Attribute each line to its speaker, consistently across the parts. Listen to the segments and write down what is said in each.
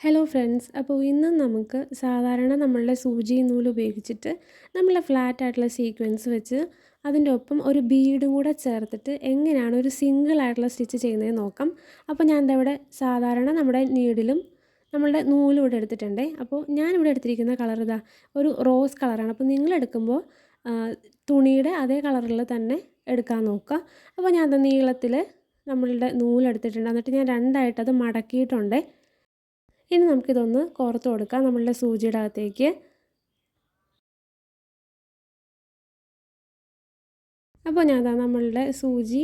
Speaker 1: Hello friends അപ്പോൾ ഇന്ന് നമുക്ക് സാധാരണ നമ്മളുടെ സൂചി നൂൽ ഉപയോഗിച്ചിട്ട് നമ്മളെ ഫ്ലാറ്റ് ആയിട്ടുള്ള സീക്വൻസ് വെച്ച് അതിന്റെ ഒപ്പം ഒരു ബീഡും കൂടെ ചേർത്തിട്ട് എങ്ങനെയാണ് ഒരു സിംഗിൾ ആയിട്ടുള്ള സ്റ്റിച്ച് ചെയ്യുന്നത് നോക്കാം. അപ്പോൾ ഞാൻ ഇവിടെ സാധാരണ നമ്മുടെ നീഡിലും നമ്മളുടെ നൂലും ഇവിടെ എടുത്തിട്ടുണ്ട്. അപ്പോൾ ഞാനിവിടെ എടുത്തിരിക്കുന്ന കളർ ഇതാ ഒരു റോസ് കളറാണ് അപ്പോൾ നിങ്ങൾ എടുക്കുമ്പോൾ തുണിയുടെ അതേ കളറിൽ തന്നെ എടുക്കാൻ നോക്കുക. അപ്പോൾ ഞാൻ നീളത്തിൽ നമ്മളുടെ നൂലെടുത്തിട്ടുണ്ട് എന്നിട്ട് ഞാൻ രണ്ടായിട്ട് അത് മടക്കിയിട്ടുണ്ട്. ഇനി നമുക്കിതൊന്ന് കോർത്ത് കൊടുക്കാം നമ്മളുടെ സൂചിയുടെ അകത്തേക്ക് അപ്പോൾ ഞാൻ നമ്മളുടെ സൂചി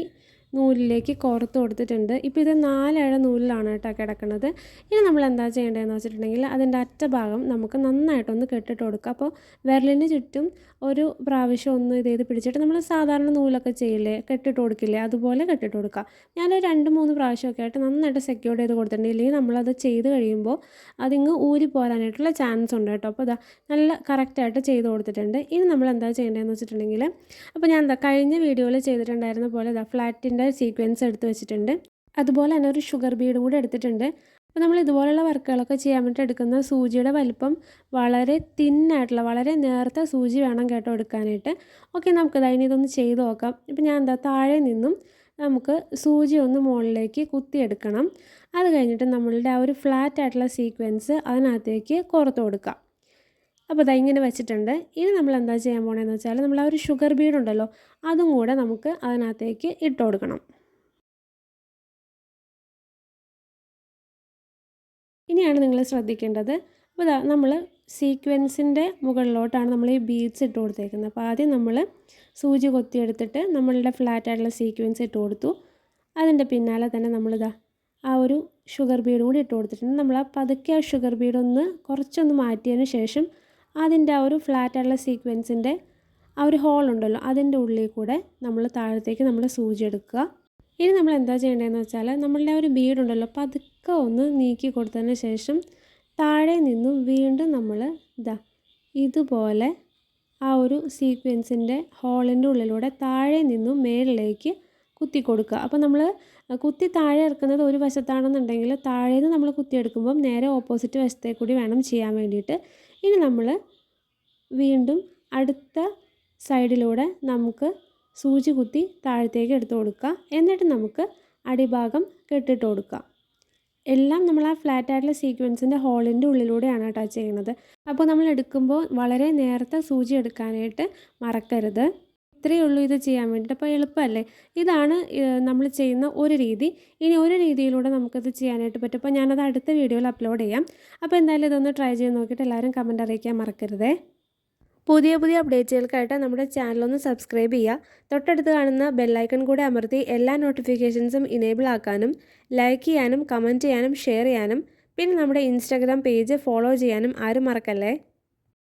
Speaker 1: നൂലിലേക്ക് കോർത്ത് കൊടുത്തിട്ടുണ്ട്. ഇപ്പോൾ ഇത് നാലഴ നൂലിലാണ് കേട്ടോ കിടക്കുന്നത്. ഇനി നമ്മൾ എന്താ ചെയ്യേണ്ടതെന്ന് വെച്ചിട്ടുണ്ടെങ്കിൽ അതിന്റെ അറ്റ ഭാഗം നമുക്ക് നന്നായിട്ടൊന്ന് കെട്ടിട്ട് കൊടുക്കുക. അപ്പോൾ വിരലിന് ചുറ്റും ഒരു പ്രാവശ്യം ഒന്ന് ഇത് ചെയ്ത് പിടിച്ചിട്ട് നമ്മൾ സാധാരണ നൂലൊക്കെ ചെയ്യില്ലേ? കെട്ടിട്ട് കൊടുക്കില്ലേ? അതുപോലെ കെട്ടിട്ട് കൊടുക്കുക. ഞാൻ രണ്ട് മൂന്ന് പ്രാവശ്യമൊക്കെ ആയിട്ട് നന്നായിട്ട് സെക്യൂർ ചെയ്ത് കൊടുത്തിട്ടുണ്ട്. ഇല്ലെങ്കിൽ നമ്മളത് ചെയ്ത് കഴിയുമ്പോൾ അതിങ്ങ് ഊരി പോരാനായിട്ടുള്ള ചാൻസ് ഉണ്ട് കേട്ടോ. അപ്പോൾ അതാ നല്ല കറക്റ്റായിട്ട് ചെയ്ത് കൊടുത്തിട്ടുണ്ട്. ഇനി നമ്മൾ എന്താ ചെയ്യേണ്ടതെന്ന് വെച്ചിട്ടുണ്ടെങ്കിൽ അപ്പോൾ ഞാൻ എന്താ കഴിഞ്ഞ വീഡിയോയിൽ ചെയ്തിട്ടുണ്ടായിരുന്ന പോലെ ഇതാ ഫ്ലാറ്റിന്റെ സീക്വൻസ് എടുത്ത് വെച്ചിട്ടുണ്ട്. അതുപോലെ തന്നെ ഒരു ഷുഗർ ബീഡും കൂടി എടുത്തിട്ടുണ്ട്. അപ്പോൾ നമ്മൾ ഇതുപോലെയുള്ള വർക്കുകളൊക്കെ ചെയ്യാൻ വേണ്ടി എടുക്കുന്ന സൂചിയുടെ വലിപ്പം വളരെ തിന്നായിട്ടുള്ള വളരെ നേർത്ത സൂചി വേണം കേട്ടോ എടുക്കാനായിട്ട്. ഓക്കെ നമുക്ക് ഇനി ഇതൊന്ന് ചെയ്ത് നോക്കാം. ഇപ്പം ഞാൻ എന്താ താഴെ നിന്നും നമുക്ക് സൂചി ഒന്ന് മുകളിലേക്ക് കുത്തിയെടുക്കണം. അത് കഴിഞ്ഞിട്ട് നമ്മളുടെ ആ ഒരു ഫ്ലാറ്റ് ആയിട്ടുള്ള സീക്വൻസ് അതിനകത്തേക്ക് കോർത്ത് കൊടുക്കാം. അപ്പോൾ ഇതാ ഇങ്ങനെ വെച്ചിട്ടുണ്ട്. ഇനി നമ്മൾ എന്താ ചെയ്യാൻ പോകണമെന്ന് വെച്ചാൽ നമ്മൾ ആ ഒരു ഷുഗർ ബീഡ് ഉണ്ടല്ലോ അതും കൂടെ നമുക്ക് അതിനകത്തേക്ക് ഇട്ട് കൊടുക്കണം. ഇനിയാണ് നിങ്ങൾ ശ്രദ്ധിക്കേണ്ടത്. അപ്പോൾ നമ്മൾ സീക്വൻസിന്റെ മുകളിലോട്ടാണ് നമ്മൾ ഈ ബീഡ്സ് ഇട്ട് കൊടുത്തേക്കുന്നത്. അപ്പോൾ ആദ്യം നമ്മൾ സൂചി കൊത്തിയെടുത്തിട്ട് നമ്മളുടെ ഫ്ലാറ്റ് ആയിട്ടുള്ള സീക്വൻസ് ഇട്ട് കൊടുത്തു. അതിന്റെ പിന്നാലെ തന്നെ നമ്മളിതാ ആ ഒരു ഷുഗർ ബീഡ് കൂടി ഇട്ട് കൊടുത്തിട്ടുണ്ട്. നമ്മൾ ആ പതുക്കെ ആ ഷുഗർ ബീഡ് ഒന്ന് കുറച്ചൊന്ന് മാറ്റിയതിന് ശേഷം അതിന്റെ ആ ഒരു ഫ്ലാറ്റായിട്ടുള്ള സീക്വൻസിന്റെ ആ ഒരു ഹോൾ ഉണ്ടല്ലോ അതിന്റെ ഉള്ളിൽ കൂടെ നമ്മൾ താഴത്തേക്ക് നമ്മൾ സൂചി എടുക്കുക. ഇനി നമ്മൾ എന്താ ചെയ്യേണ്ടതെന്ന് വെച്ചാൽ നമ്മളുടെ ആ ഒരു ബീഡ് ഉണ്ടല്ലോ പതുക്കെ ഒന്ന് നീക്കി കൊടുത്തതിന് ശേഷം താഴെ നിന്നും വീണ്ടും നമ്മൾ ഇതാ ഇതുപോലെ ആ ഒരു സീക്വൻസിന്റെ ഹോളിന്റെ ഉള്ളിലൂടെ താഴെ നിന്നും മേളിലേക്ക് കുത്തി കൊടുക്കുക. അപ്പോൾ നമ്മൾ കുത്തി താഴെ ഇറക്കുന്നത് ഒരു വശത്താണെന്നുണ്ടെങ്കിൽ താഴേന്ന് നമ്മൾ കുത്തിയെടുക്കുമ്പം നേരെ ഓപ്പോസിറ്റ് വശത്തേക്കൂടി വേണം ചെയ്യാൻ വേണ്ടിയിട്ട്. ഇനി നമ്മൾ വീണ്ടും അടുത്ത സൈഡിലൂടെ നമുക്ക് സൂചി കുത്തി താഴത്തേക്ക് എടുത്ത് കൊടുക്കുക എന്നിട്ട് നമുക്ക് അടിഭാഗം കെട്ടിട്ട് കൊടുക്കുക എല്ലാം നമ്മൾ ആ ഫ്ലാറ്റ് ആയിട്ടുള്ള സീക്വൻസിന്റെ ഹോളിന്റെ ഉള്ളിലൂടെയാണ് കേട്ടോ ചെയ്യുന്നത്. അപ്പോൾ നമ്മൾ എടുക്കുമ്പോൾ വളരെ നേരത്തെ സൂചി എടുക്കാനായിട്ട് മറക്കരുത്. ഇത്രയേ ഉള്ളൂ ഇത് ചെയ്യാൻ വേണ്ടിയിട്ട്. അപ്പോൾ എളുപ്പമല്ലേ? ഇതാണ് നമ്മൾ ചെയ്യുന്ന ഒരു രീതി. ഇനി ഒരു രീതിയിലൂടെ നമുക്കത് ചെയ്യാനായിട്ട് പറ്റും. അപ്പോൾ ഞാനത് അടുത്ത വീഡിയോയിൽ അപ്ലോഡ് ചെയ്യാം. അപ്പോൾ എന്തായാലും ഇതൊന്ന് ട്രൈ ചെയ്ത് നോക്കിയിട്ട് എല്ലാവരും കമന്റ് അറിയിക്കാൻ മറക്കരുതേ. പുതിയ പുതിയ അപ്ഡേറ്റുകൾക്കായിട്ട് നമ്മുടെ ചാനലൊന്ന് സബ്സ്ക്രൈബ് ചെയ്യുക. തൊട്ടടുത്ത് കാണുന്ന ബെല്ലൈക്കൺ കൂടെ അമർത്തി എല്ലാ നോട്ടിഫിക്കേഷൻസും ഇനേബിൾ ആക്കാനും ലൈക്ക് ചെയ്യാനും കമന്റ് ചെയ്യാനും ഷെയർ ചെയ്യാനും പിന്നെ നമ്മുടെ ഇൻസ്റ്റാഗ്രാം പേജ് ഫോളോ ചെയ്യാനും ആരും മറക്കല്ലേ?